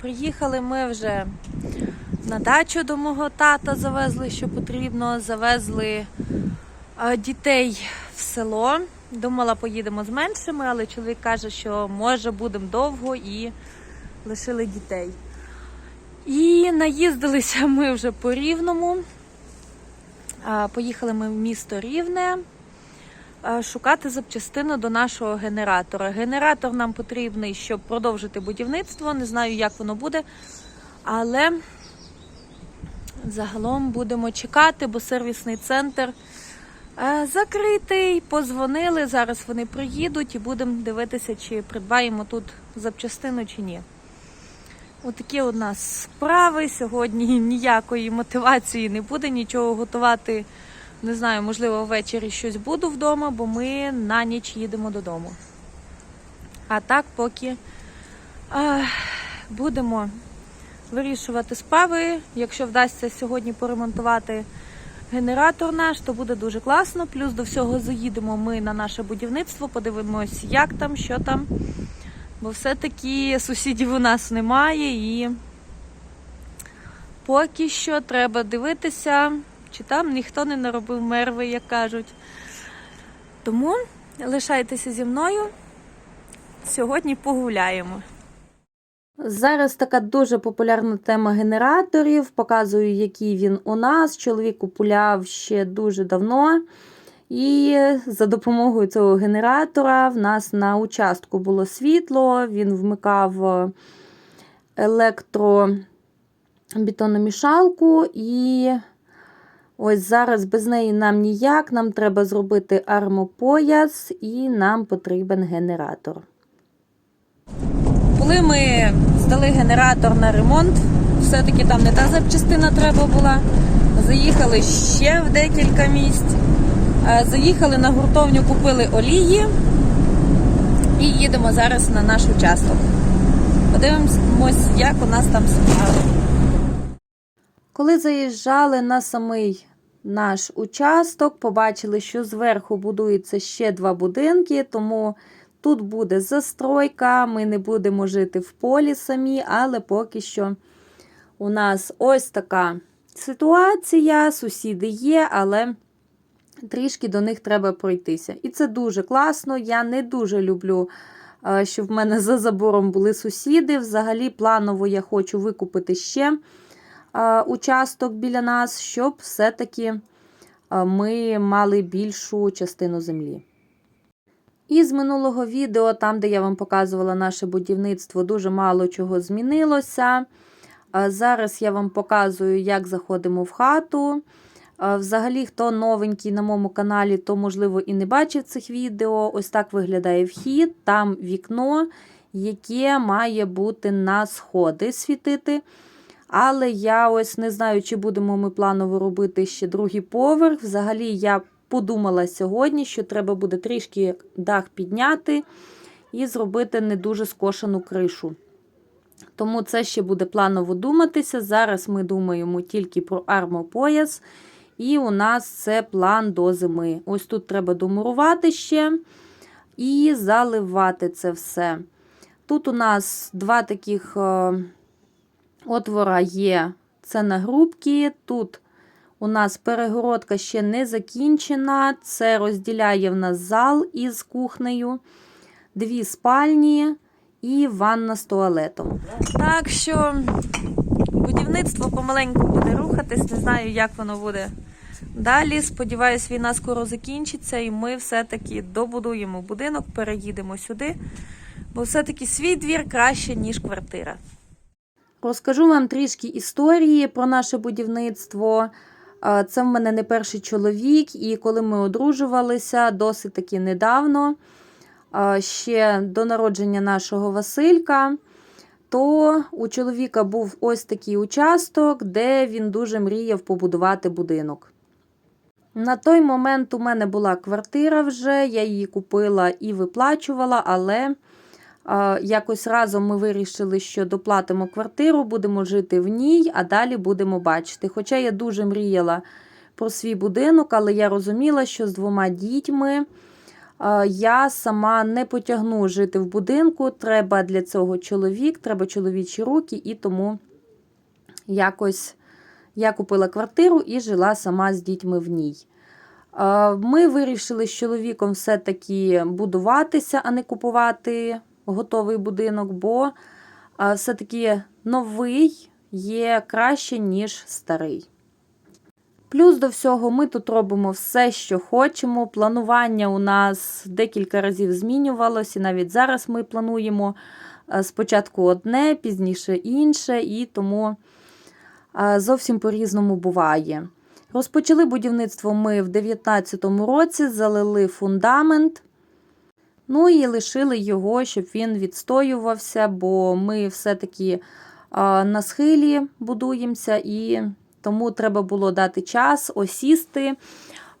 Приїхали ми вже на дачу до мого тата, завезли, що потрібно. Завезли дітей в село. Думала, поїдемо з меншими, але чоловік каже, що може будемо довго і лишили дітей. І наїздилися ми вже по рівному. Поїхали ми в місто Рівне шукати запчастину до нашого генератора. Генератор нам потрібний, щоб продовжити будівництво. Не знаю, як воно буде, але загалом будемо чекати, бо сервісний центр е, закритий. Позвонили. Зараз вони приїдуть і будемо дивитися, чи придбаємо тут запчастину чи ні. Отакі у нас справи. Сьогодні ніякої мотивації не буде, нічого готувати. Не знаю, можливо, ввечері щось буду вдома, бо ми на ніч їдемо додому. А так, поки а, будемо вирішувати справи. Якщо вдасться сьогодні поремонтувати генератор наш, то буде дуже класно. Плюс до всього заїдемо ми на наше будівництво, подивимось, як там, що там. Бо все-таки сусідів у нас немає і поки що треба дивитися, чи там ніхто не наробив мерви, як кажуть. Тому лишайтеся зі мною. Сьогодні погуляємо. Зараз така дуже популярна тема генераторів. Показую, який він у нас. Чоловік купуляв ще дуже давно. І за допомогою цього генератора в нас на участку було світло, він вмикав електробетономішалку і ось зараз без неї нам ніяк. Нам треба зробити армопояс і нам потрібен генератор. Коли ми здали генератор на ремонт, все-таки там не та запчастина треба була. Заїхали ще в декілька місць. Е, Заїхали на гуртовню, купили олії і їдемо зараз на наш участок. Подивимось, як у нас там справи. Коли заїжджали на самий наш участок, побачили, що зверху будується ще два будинки, тому тут буде застройка. Ми не будемо жити в полі самі, але поки що у нас ось така ситуація. Сусіди є, але трішки до них треба пройтися. І це дуже класно. Я не дуже люблю, е, щоб в мене за забором були сусіди. Взагалі, планово я хочу викупити ще участок біля нас, щоб все-таки е, ми мали більшу частину землі. І з минулого відео, там, де я вам показувала наше будівництво, дуже мало чого змінилося. Зараз я вам показую, як заходимо в хату. Взагалі, хто новенький на моєму каналі, то, можливо, і не бачив цих відео. Ось так виглядає вхід, там вікно, яке має бути на сходи світити. Але я ось не знаю, чи будемо ми планово робити ще другий поверх. Взагалі, я подумала сьогодні, що треба буде трішки дах підняти і зробити не дуже скошену кришу. Тому це ще буде планово думатися. Зараз ми думаємо тільки про армопояс. І у нас це план до зими. Ось тут треба домурувати ще і заливати це все. Тут у нас два таких е, отвора є. Це на грубки. Тут у нас перегородка ще не закінчена. Це розділяє в нас зал із кухнею, дві спальні і ванна з туалетом. Так що будівництво помаленьку буде рухатись, не знаю, як воно буде далі. Сподіваюсь, війна скоро закінчиться, і ми все-таки добудуємо будинок, переїдемо сюди, бо все-таки свій двір краще, ніж квартира. Розкажу вам трішки історії про наше будівництво. Це в мене не перший чоловік, і коли ми одружувалися досить таки недавно, ще до народження нашого Василька, то у чоловіка був ось такий участок, де він дуже мріяв побудувати будинок. На той момент у мене була квартира вже, я її купила і виплачувала, але якось разом ми вирішили, що доплатимо квартиру, будемо жити в ній, а далі будемо бачити. Хоча я дуже мріяла про свій будинок, але я розуміла, що з двома дітьми я сама не потягну жити в будинку. Треба для цього чоловік, треба чоловічі руки, і тому якось я купила квартиру і жила сама з дітьми в ній. Ми вирішили з чоловіком все-таки будуватися, а не купувати готовий будинок, бо все-таки новий є краще, ніж старий. Плюс до всього, ми тут робимо все, що хочемо. Планування у нас декілька разів змінювалося, і навіть зараз ми плануємо е, спочатку одне, пізніше інше, і тому е, зовсім по-різному буває. Розпочали будівництво ми в 2019 році, залили фундамент. Ну і лишили його, щоб він відстоювався, бо ми все-таки на схилі будуємося, і тому треба було дати час осісти,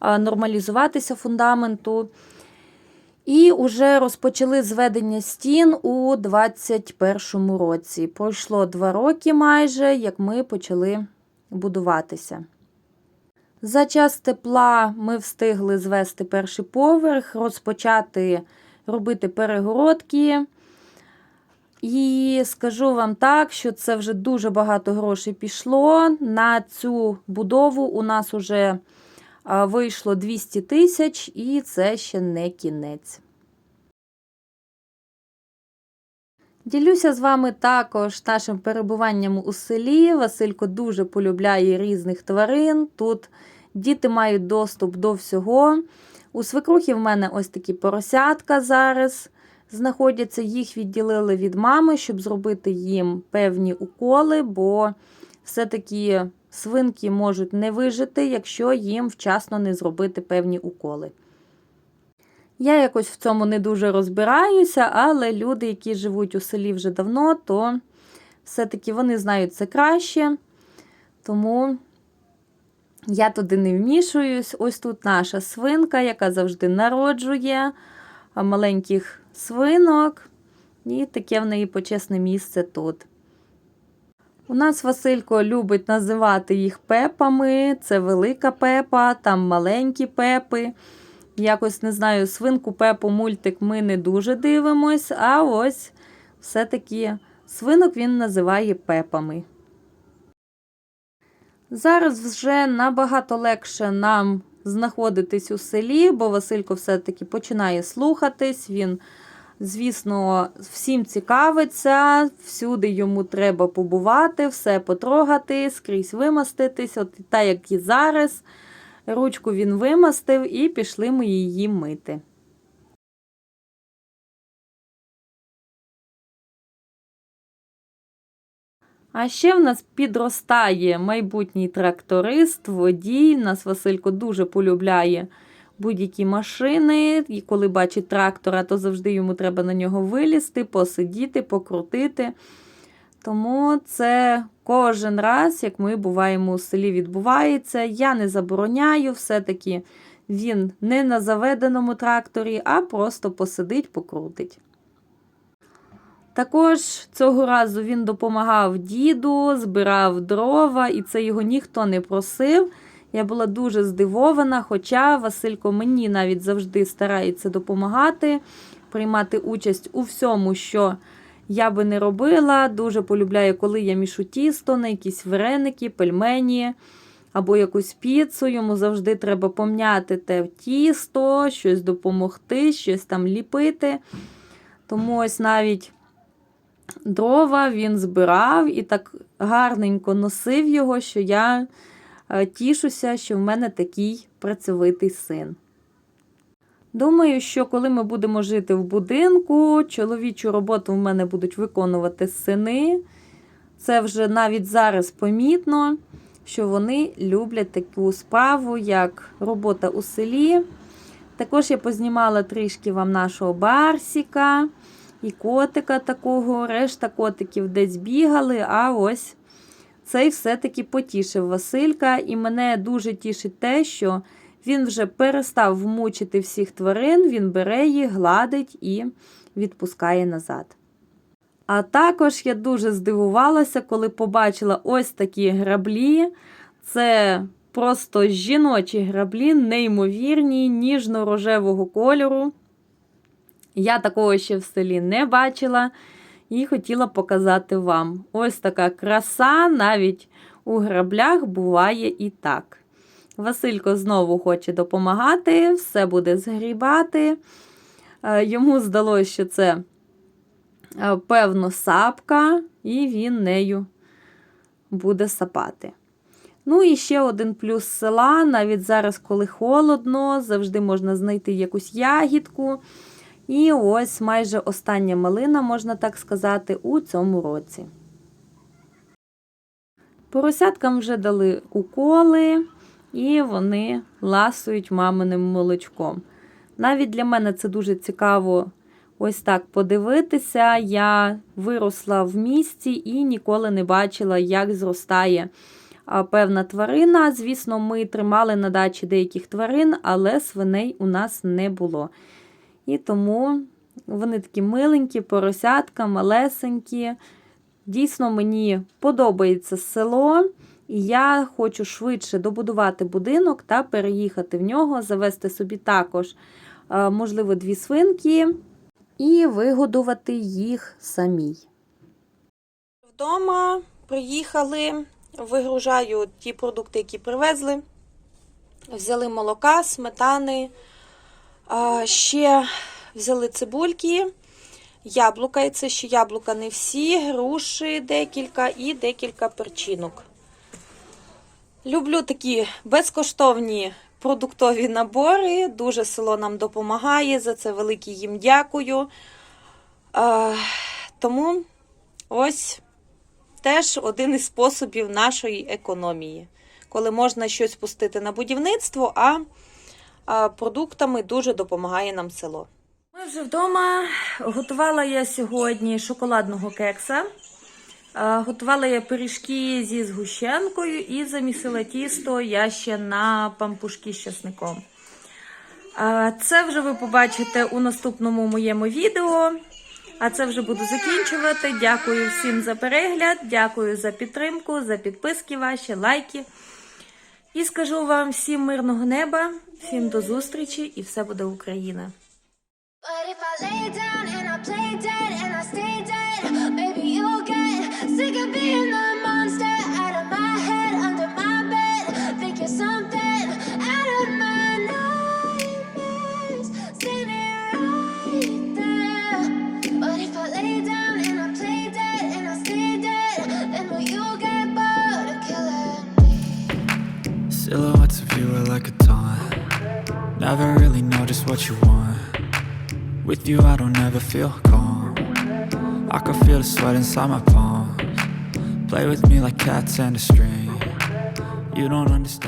нормалізуватися фундаменту. І вже розпочали зведення стін у 2021 році. Пройшло два роки майже, як ми почали будуватися. За час тепла ми встигли звести перший поверх, розпочати робити перегородки. І скажу вам так, що це вже дуже багато грошей пішло. На цю будову у нас вже вийшло 200 тисяч, і це ще не кінець. Ділюся з вами також нашим перебуванням у селі. Василько дуже полюбляє різних тварин. Тут діти мають доступ до всього. У свекрухи в мене ось такі поросятка зараз знаходяться. Їх відділили від мами, щоб зробити їм певні уколи, бо все-таки свинки можуть не вижити, якщо їм вчасно не зробити певні уколи. Я якось в цьому не дуже розбираюся, але люди, які живуть у селі вже давно, то все-таки вони знають це краще. Тому я туди не вмішуюсь. Ось тут наша свинка, яка завжди народжує маленьких свинок. І таке в неї почесне місце тут. У нас Василько любить називати їх пепами. Це велика пепа, там маленькі пепи. Якось не знаю, свинку пепу мультик ми не дуже дивимось, а ось все-таки свинок він називає пепами. Зараз вже набагато легше нам знаходитись у селі, бо Василько все-таки починає слухатись. Він, звісно, всім цікавиться, всюди йому треба побувати, все потрогати, скрізь вимаститись. От так, як і зараз. Ручку він вимастив і пішли ми її мити. А ще в нас підростає майбутній тракторист, водій. Нас Василько дуже полюбляє будь-які машини. І коли бачить трактора, то завжди йому треба на нього вилізти, посидіти, покрутити. Тому це кожен раз, як ми буваємо у селі, відбувається. Я не забороняю, все-таки він не на заведеному тракторі, а просто посидить, покрутить. Також цього разу він допомагав діду, збирав дрова, і це його ніхто не просив. Я була дуже здивована, хоча Василько мені навіть завжди старається допомагати, приймати участь у всьому, що я би не робила. Дуже полюбляю, коли я мішу тісто на якісь вареники, пельмені або якусь піцу. Йому завжди треба помняти те тісто, щось допомогти, щось там ліпити. Тому ось навіть дрова він збирав і так гарненько носив його, що я тішуся, що в мене такий працьовитий син. Думаю, що коли ми будемо жити в будинку, чоловічу роботу в мене будуть виконувати сини. Це вже навіть зараз помітно, що вони люблять таку справу, як робота у селі. Також я познімала трішки вам нашого барсіка. І котика такого, решта котиків десь бігали, а ось цей все-таки потішив Василька, і мене дуже тішить те, що він вже перестав мучити всіх тварин, він бере їх, гладить і відпускає назад. А також я дуже здивувалася, коли побачила ось такі граблі. Це просто жіночі граблі, неймовірні, ніжно-рожевого кольору. Я такого ще в селі не бачила і хотіла показати вам. Ось така краса, навіть у граблях буває і так. Василько знову хоче допомагати, все буде згрібати. Е, Йому здалося, що це е, певно сапка, і він нею буде сапати. Ну і ще один плюс села. Навіть зараз, коли холодно, завжди можна знайти якусь ягідку. І ось майже остання малина, можна так сказати, у цьому році. Поросяткам вже дали уколи, і вони ласують маминим молочком. Навіть для мене це дуже цікаво ось так подивитися. Я виросла в місті і ніколи не бачила, як зростає певна тварина. Звісно, ми тримали на дачі деяких тварин, але свиней у нас не було. І тому вони такі миленькі, поросятка, малесенькі. Дійсно, мені подобається село, і я хочу швидше добудувати будинок та переїхати в нього, завести собі також, е, можливо, дві свинки і вигодувати їх самій. Вдома приїхали, вигружаю ті продукти, які привезли. Взяли молока, сметани, ще взяли цибульки, яблука, і це ще яблука не всі, груші декілька і декілька перчинок. Люблю такі безкоштовні продуктові набори. Дуже село нам допомагає. За це велике їм дякую. Тому ось теж один із способів нашої економії, коли можна щось пустити на будівництво, а продуктами дуже допомагає нам село. Ми вже вдома. Готувала я сьогодні шоколадного кекса. Готувала я пиріжки зі згущенкою і замісила тісто я ще на пампушки з часником. Це вже ви побачите у наступному моєму відео. А це вже буду закінчувати. Дякую всім за перегляд, дякую за підтримку, за підписки ваші, лайки. І скажу вам всім мирного неба, всім до зустрічі і все буде Україна! But Never really know just what you want. With you, I don't ever feel calm. I can feel the sweat inside my palms. Play with me like cats and a string. You don't understand.